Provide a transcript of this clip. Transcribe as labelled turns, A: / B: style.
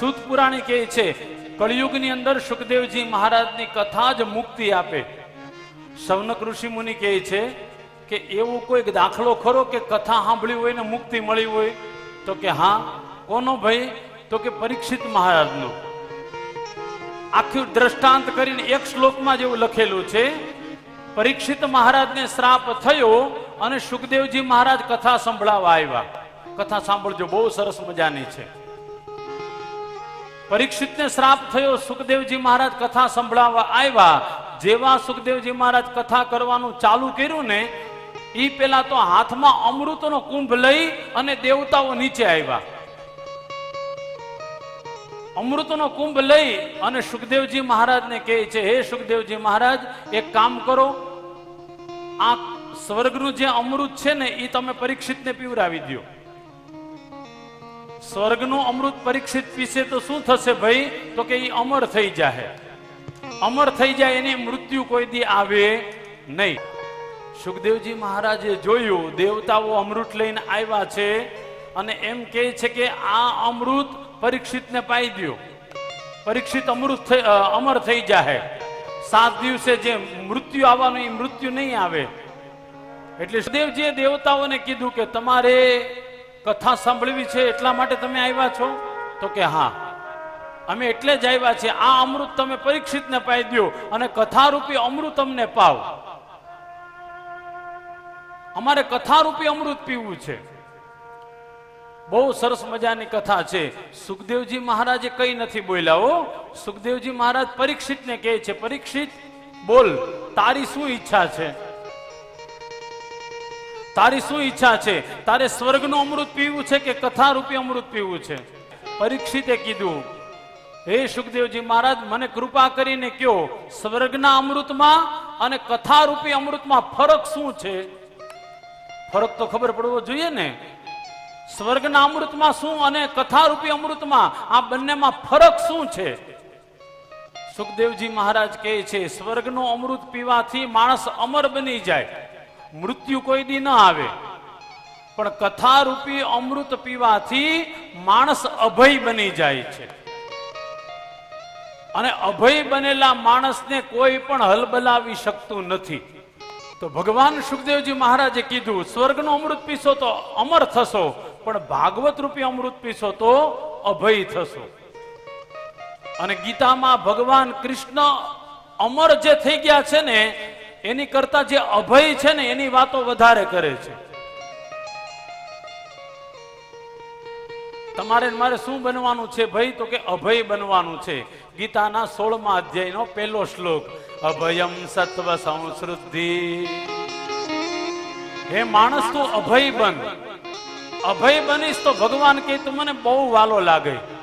A: સુત પુરાણી કહે છે, કળિયુગની અંદર સુખદેવજી મહારાજની કથા જ મુક્તિ આપે. સૌનક ઋષિ મુનિ કહે છે કે, એવું કોઈક દાખલો ખરો કે કથા સાંભળી હોય ને મુક્તિ મળી હોય, તો કે હા, કોનો ભાઈ? તો કે પરીક્ષિત મહારાજનો. આખું દ્રષ્ટાંત કરીને એક શ્લોકમાં જેવું લખેલું છે, પરીક્ષિત મહારાજને શ્રાપ થયો અને સુખદેવજી મહારાજ કથા સંભળાવા આવ્યા. કથા સાંભળજો, બહુ સરસ મજાની છે. પરીક્ષિતને શ્રાપ થયો, સુખદેવજી મહારાજ કથા સંભળાવવા આવ્યા. જેવા સુખદેવજી મહારાજ કથા કરવાનું ચાલુ કર્યું ને એ પેલા તો હાથમાં અમૃતનો કુંભ લઈ અને દેવતાઓ નીચે આવ્યા. અમૃતનો કુંભ લઈ અને સુખદેવજી મહારાજને કહે છે, હે સુખદેવજી મહારાજ, એક કામ કરો. આ સ્વર્ગનું જે અમૃત છે ને એ તમે પરીક્ષિતને પીવરાવી દો સ્વર્ગનું અમૃત પરીક્ષિત પીશે તો શું થશે ભાઈ? તો કે એ અમર થઈ જાય અમર થઈ જાય એની મૃત્યુ કોઈ દી આવે નહીં. સુખદેવજી મહારાજે જોયું, દેવતાઓ અમૃત લઈને આવ્યા છે અને એમ કહે છે કે આ અમૃત પરીક્ષિતને પાઈ દો પરીક્ષિત અમૃત અમર થઈ જાય સાત દિવસે જે મૃત્યુ આવવાનું એ મૃત્યુ નહીં આવે. એટલે સુખદેવજીએ દેવતાઓને કીધું કે તમારે કથા સાંભળવી છે એટલા માટે તમે આવ્યા છો? તો કે હા. અમે એટલે જ આવ્યા છીએ, આ અમૃત તમે પરીક્ષિતને પાઈ દો અને કથારૂપી અમૃત અમને પાવ. અમારે કથારૂપી અમૃત પીવું છે. બહુ સરસ મજાની કથા છે. સુખદેવજી મહારાજે કઈ નથી બોલ્યા હો. સુખદેવજી મહારાજ પરીક્ષિતને કહે છે, પરીક્ષિત, બોલ, તારી શું ઈચ્છા છે? તારી શું ઈચ્છા છે? તારે સ્વર્ગનું અમૃત પીવું છે કે કથા રૂપી અમૃત પીવું છે? પરીક્ષિતે કીધું, હે સુખદેવજી મહારાજ, મને કૃપા કરીને કયો, સ્વર્ગના અમૃતમાં અને કથા રૂપી અમૃતમાં ફરક શું છે? ફરક તો ખબર પડવો જોઈએ ને. સ્વર્ગના અમૃતમાં શું અને કથા રૂપી અમૃતમાં, આ બંનેમાં ફરક શું છે? સુખદેવજી મહારાજ કહે છે, સ્વર્ગનું અમૃત પીવાથી માણસ અમર બની જાય. મૃત્યુ કોઈ દી ન આવે. પણ કથા રૂપી અમૃત પીવાથી માણસ અભય બની જાય છે. અને અભય બનેલા માણસને કોઈ પણ હલબલાવી શકતું નથી. તો ભગવાન સુખદેવજી મહારાજે કીધું, સ્વર્ગનું અમૃત પીશો તો અમર થશો, પણ ભાગવત રૂપી અમૃત પીશો તો અભય થશો. અને ગીતામાં ભગવાન કૃષ્ણ અમર જે થઈ ગયા છે ને એની કરતા જે અભય છે ને, એની વાતો વધારે કરે છે. તમારે મારે શું બનવાનું છે ભાઈ? તો કે અભય બનવાનું છે. ગીતાના સોળમા અધ્યાયનો પહેલો શ્લોક, અભયમ સત્વ સંસ્કૃતિ હે માણસ, તું અભય બન. અભય બનીશ તો ભગવાન કે તું મને બહુ વાલો લાગે.